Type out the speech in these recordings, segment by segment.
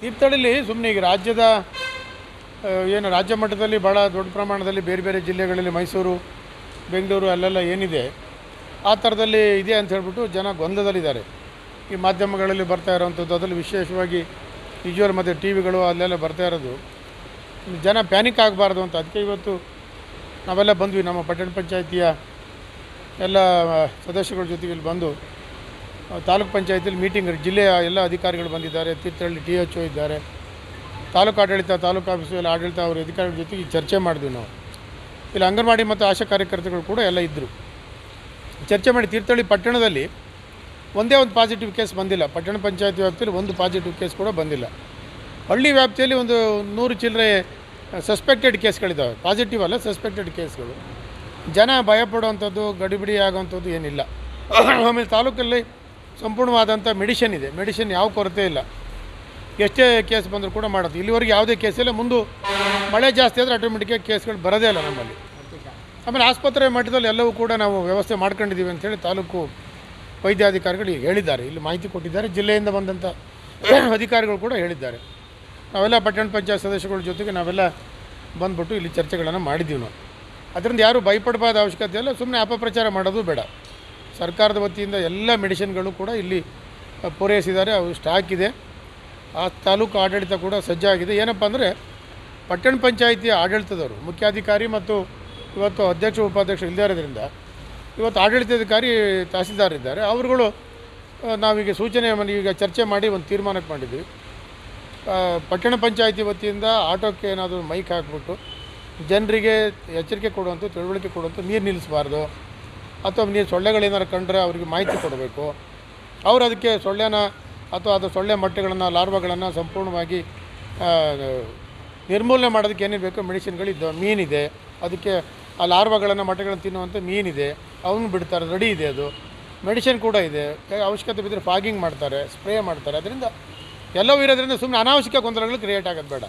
ತೀರ್ಥಹಳ್ಳಿಲಿ ಸುಮ್ಮನೆ ಈಗ ರಾಜ್ಯದ ಏನು ರಾಜ್ಯ ಮಟ್ಟದಲ್ಲಿ ಭಾಳ ದೊಡ್ಡ ಪ್ರಮಾಣದಲ್ಲಿ ಬೇರೆ ಬೇರೆ ಜಿಲ್ಲೆಗಳಲ್ಲಿ ಮೈಸೂರು, ಬೆಂಗಳೂರು ಅಲ್ಲೆಲ್ಲ ಏನಿದೆ, ಆ ಥರದಲ್ಲಿ ಇದೆ ಅಂತ ಹೇಳ್ಬಿಟ್ಟು ಜನ ಗೊಂದಲದಲ್ಲಿದ್ದಾರೆ. ಈ ಮಾಧ್ಯಮಗಳಲ್ಲಿ ಬರ್ತಾ ಇರೋವಂಥದ್ದು ಅದರಲ್ಲಿ ವಿಶೇಷವಾಗಿ ವಿಜುವಲ್ ಮತ್ತು ಟಿ ವಿಗಳು ಅಲ್ಲೆಲ್ಲ ಬರ್ತಾ ಇರೋದು. ಜನ ಪ್ಯಾನಿಕ್ ಆಗಬಾರ್ದು ಅಂತ. ಅದಕ್ಕೆ ಇವತ್ತು ನಾವೆಲ್ಲ ಬಂದ್ವಿ, ನಮ್ಮ ಪಟ್ಟಣ ಪಂಚಾಯಿತಿಯ ಎಲ್ಲ ಸದಸ್ಯಗಳ ಜೊತೆಗೆ ಇಲ್ಲಿ ಬಂದು ತಾಲೂಕ್ ಪಂಚಾಯತಿಲಿ ಮೀಟಿಂಗ್ ಜಿಲ್ಲೆಯ ಎಲ್ಲ ಅಧಿಕಾರಿಗಳು ಬಂದಿದ್ದಾರೆ, ತೀರ್ಥಹಳ್ಳಿ ಟಿ ಎಚ್ ಒ ಇದ್ದಾರೆ. ತಾಲೂಕು ಆಡಳಿತ, ತಾಲೂಕು ಆಫೀಸಲ್ಲಿ ಆಡಳಿತ ಅವರ ಅಧಿಕಾರಿಗಳ ಜೊತೆಗೆ ಚರ್ಚೆ ಮಾಡಿದ್ವಿ ನಾವು. ಇಲ್ಲಿ ಅಂಗನವಾಡಿ ಮತ್ತು ಆಶಾ ಕಾರ್ಯಕರ್ತರುಗಳು ಕೂಡ ಎಲ್ಲ ಇದ್ದರು. ಚರ್ಚೆ ಮಾಡಿ ತೀರ್ಥಹಳ್ಳಿ ಪಟ್ಟಣದಲ್ಲಿ ಒಂದೇ ಒಂದು ಪಾಸಿಟಿವ್ ಕೇಸ್ ಬಂದಿಲ್ಲ. ಪಟ್ಟಣ ಪಂಚಾಯತ್ ವ್ಯಾಪ್ತಿಯಲ್ಲಿ ಒಂದು ಪಾಸಿಟಿವ್ ಕೇಸ್ ಕೂಡ ಬಂದಿಲ್ಲ. ಹಳ್ಳಿ ವ್ಯಾಪ್ತಿಯಲ್ಲಿ ಒಂದು ನೂರು ಚಿಲ್ಲರೆ ಸಸ್ಪೆಕ್ಟೆಡ್ ಕೇಸ್ಗಳಿದ್ದಾವೆ ಪಾಸಿಟಿವ್ ಅಲ್ಲ ಸಸ್ಪೆಕ್ಟೆಡ್ ಕೇಸ್ಗಳು ಜನ ಭಯಪಡುವಂಥದ್ದು, ಗಡಿಬಿಡಿ ಆಗುವಂಥದ್ದು ಏನಿಲ್ಲ. ಆಮೇಲೆ ತಾಲೂಕಲ್ಲಿ ಸಂಪೂರ್ಣವಾದಂಥ ಮೆಡಿಷನ್ ಇದೆ. ಮೆಡಿಷನ್ ಯಾವ ಕೊರತೆ ಇಲ್ಲ. ಎಷ್ಟೇ ಕೇಸ್ ಬಂದರೂ ಕೂಡ ಮಾಡೋದು. ಇಲ್ಲಿವರೆಗೆ ಯಾವುದೇ ಕೇಸ್ ಇಲ್ಲ. ಮುಂದೆ ಮಳೆ ಜಾಸ್ತಿ ಆದರೆ ಆಟೋಮೆಟಿಕ್ಕಾಗಿ ಕೇಸ್ಗಳು ಬರೋದೇ ಇಲ್ಲ ನಮ್ಮಲ್ಲಿ. ಆಮೇಲೆ ಆಸ್ಪತ್ರೆ ಮಟ್ಟದಲ್ಲಿ ಎಲ್ಲವೂ ಕೂಡ ನಾವು ವ್ಯವಸ್ಥೆ ಮಾಡ್ಕೊಂಡಿದ್ದೀವಿ ಅಂಥೇಳಿ ತಾಲೂಕು ವೈದ್ಯಾಧಿಕಾರಿಗಳು ಹೇಳಿದ್ದಾರೆ. ಇಲ್ಲಿ ಮಾಹಿತಿ ಕೊಟ್ಟಿದ್ದಾರೆ. ಜಿಲ್ಲೆಯಿಂದ ಬಂದಂಥ ಅಧಿಕಾರಿಗಳು ಕೂಡ ಹೇಳಿದ್ದಾರೆ. ನಾವೆಲ್ಲ ಪಟ್ಟಣ ಪಂಚಾಯತ್ ಸದಸ್ಯಗಳ ಜೊತೆಗೆ ನಾವೆಲ್ಲ ಬಂದ್ಬಿಟ್ಟು ಇಲ್ಲಿ ಚರ್ಚೆಗಳನ್ನು ಮಾಡಿದ್ದೀವಿ ನಾವು. ಅದರಿಂದ ಯಾರೂ ಭಯಪಡಬಾದ ಅವಶ್ಯಕತೆ ಇಲ್ಲ. ಸುಮ್ಮನೆ ಅಪಪ್ರಚಾರ ಮಾಡೋದು ಬೇಡ. ಸರ್ಕಾರದ ವತಿಯಿಂದ ಎಲ್ಲ ಮೆಡಿಸಿನ್ಗಳು ಕೂಡ ಇಲ್ಲಿ ಪೂರೈಸಿದ್ದಾರೆ. ಅವು ಸ್ಟಾಕ್ ಇದೆ ಆ ತಾಲೂಕು ಆಡಳಿತ ಕೂಡ ಸಜ್ಜಾಗಿದೆ. ಏನಪ್ಪ ಅಂದರೆ, ಪಟ್ಟಣ ಪಂಚಾಯಿತಿ ಆಡಳಿತದವರು, ಮುಖ್ಯಾಧಿಕಾರಿ ಮತ್ತು ಇವತ್ತು ಅಧ್ಯಕ್ಷ, ಉಪಾಧ್ಯಕ್ಷ ಇರೋದ್ರಿಂದ, ಇವತ್ತು ಆಡಳಿತಾಧಿಕಾರಿ ತಹಸೀಲ್ದಾರ್ ಇದ್ದಾರೆ. ಅವರುಗಳು ನಾವೀಗ ಸೂಚನೆ ಈಗ ಚರ್ಚೆ ಮಾಡಿ ಒಂದು ತೀರ್ಮಾನಕ್ಕೆ ಮಾಡಿದ್ವಿ ಪಟ್ಟಣ ಪಂಚಾಯಿತಿ ವತಿಯಿಂದ ಆಟೋಕ್ಕೆ ಏನಾದರೂ ಮೈಕ್ ಹಾಕ್ಬಿಟ್ಟು, ಜನರಿಗೆ ಎಚ್ಚರಿಕೆ ಕೊಡುವಂಥ ತಿಳುವಳಿಕೆ ಕೊಡುವಂಥ ನೀರು ನಿಲ್ಲಿಸಬಾರ್ದು. ಅಥವಾ ನೀರು ಸೊಳ್ಳೆಗಳೇನಾರು ಕಂಡ್ರೆ ಅವರಿಗೆ ಮಾಹಿತಿ ಕೊಡಬೇಕು. ಅವರು ಅದಕ್ಕೆ ಸೊಳ್ಳೆನ ಅಥವಾ ಅದು ಸೊಳ್ಳೆ ಮೊಟ್ಟೆಗಳನ್ನು, ಲಾರ್ವಾಗಳನ್ನು ಸಂಪೂರ್ಣವಾಗಿ ನಿರ್ಮೂಲನೆ ಮಾಡೋದಕ್ಕೆ ಏನೇನು ಬೇಕೋ ಮೆಡಿಸಿನ್ಗಳಿದ್ದು, ಮೀನಿದೆ. ಅದಕ್ಕೆ ಆ ಲಾರ್ವಾಗಳನ್ನು, ಮೊಟ್ಟೆಗಳನ್ನು ತಿನ್ನುವಂಥ ಮೀನಿದೆ. ಅವನು ಬಿಡ್ತಾರೆ, ರೆಡಿ ಇದೆ ಅದು. ಮೆಡಿಸಿನ್ ಕೂಡ ಇದೆ. ಅವಶ್ಯಕತೆ ಬಿದ್ದರೆ ಫಾಗಿಂಗ್ ಮಾಡ್ತಾರೆ, ಸ್ಪ್ರೇ ಮಾಡ್ತಾರೆ. ಅದರಿಂದ ಎಲ್ಲವೂ ಇರೋದ್ರಿಂದ ಸುಮ್ಮನೆ ಅನಾವಶ್ಯಕ ಗೊಂದಲಗಳು ಕ್ರಿಯೇಟ್ ಆಗೋದು ಬೇಡ.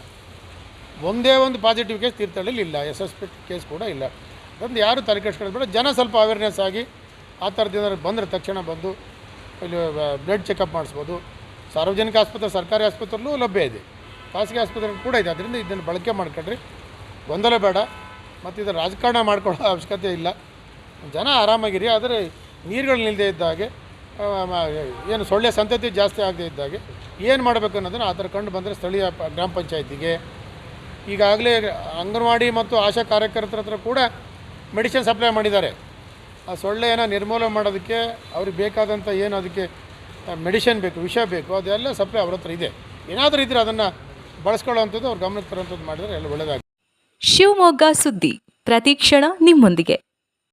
ಒಂದೇ ಒಂದು ಪಾಸಿಟಿವ್ ಕೇಸ್ ತೀರ್ಥಹಳ್ಳಿಲಿ ಇಲ್ಲ. ಎಸ್ ಎಸ್ ಪಿ ಕೇಸ್ ಕೂಡ ಇಲ್ಲ. ಅದರಿಂದ ಯಾರು ತಲೆ ಕೆಡ್ಸ್ಕೊಳ್ಳೋದು ಬೇಡ. ಜನ ಸ್ವಲ್ಪ ಅವೇರ್ನೆಸ್ ಆಗಿ ಆ ಥರದ್ದು ಬಂದರೆ ತಕ್ಷಣ ಬಂದು ಇಲ್ಲಿ ಬ್ಲಡ್ ಚೆಕಪ್ ಮಾಡಿಸ್ಬೋದು. ಸಾರ್ವಜನಿಕ ಆಸ್ಪತ್ರೆ, ಸರ್ಕಾರಿ ಆಸ್ಪತ್ರೆಲ್ಲೂ ಲಭ್ಯ ಇದೆ. ಖಾಸಗಿ ಆಸ್ಪತ್ರೆ ಕೂಡ ಇದೆ. ಅದರಿಂದ ಇದನ್ನು ಬಳಕೆ ಮಾಡ್ಕೊಳ್ರಿ ಗೊಂದಲ ಬೇಡ. ಮತ್ತು ಇದರ ರಾಜಕಾರಣ ಮಾಡ್ಕೊಳ್ಳೋ ಅವಶ್ಯಕತೆ ಇಲ್ಲ. ಜನ ಆರಾಮಾಗಿರಿ. ಆದರೆ ನೀರುಗಳು ನಿಲ್ಲದೇ ಇದ್ದ ಹಾಗೆ ಏನು ಸೊಳ್ಳೆ ಸಂತತಿ ಜಾಸ್ತಿ ಆಗದೇ ಇದ್ದಾಗೆ ಏನು ಮಾಡಬೇಕು ಅನ್ನೋದನ್ನು ಆ ಥರ ಕಂಡು ಬಂದರೆ ಸ್ಥಳೀಯ ಗ್ರಾಮ ಪಂಚಾಯತಿಗೆ. ಈಗಾಗಲೇ ಅಂಗನವಾಡಿ ಮತ್ತು ಆಶಾ ಕಾರ್ಯಕರ್ತರ ಹತ್ರ ಕೂಡ ಮೆಡಿಸಿನ್ ಸಪ್ಲೈ ಮಾಡಿದ್ದಾರೆ. ಆ ಸೊಳ್ಳೆಯನ್ನು ನಿರ್ಮೂಲನೆ ಮಾಡೋದಕ್ಕೆ ಅವ್ರಿಗೆ ಬೇಕಾದಂಥ ಏನು ಅದಕ್ಕೆ ಮೆಡಿಷನ್ ಬೇಕು, ವಿಷ ಬೇಕು, ಅದೆಲ್ಲ ಸಪ್ಲೈ ಅವ್ರ ಹತ್ರ ಇದೆ. ಏನಾದರೂ ಇದ್ದರೆ ಅದನ್ನು ಬಳಸ್ಕೊಳ್ಳೋವಂಥದ್ದು ಅವ್ರು ಗಮನಕ್ಕೆ ತರುವಂಥದ್ದು ಮಾಡಿದರೆ ಎಲ್ಲ ಒಳ್ಳೆಯದಾಗುತ್ತೆ ಶಿವಮೊಗ್ಗ ಸುದ್ದಿ ಪ್ರತಿಕ್ಷಣ ನಿಮ್ಮೊಂದಿಗೆ.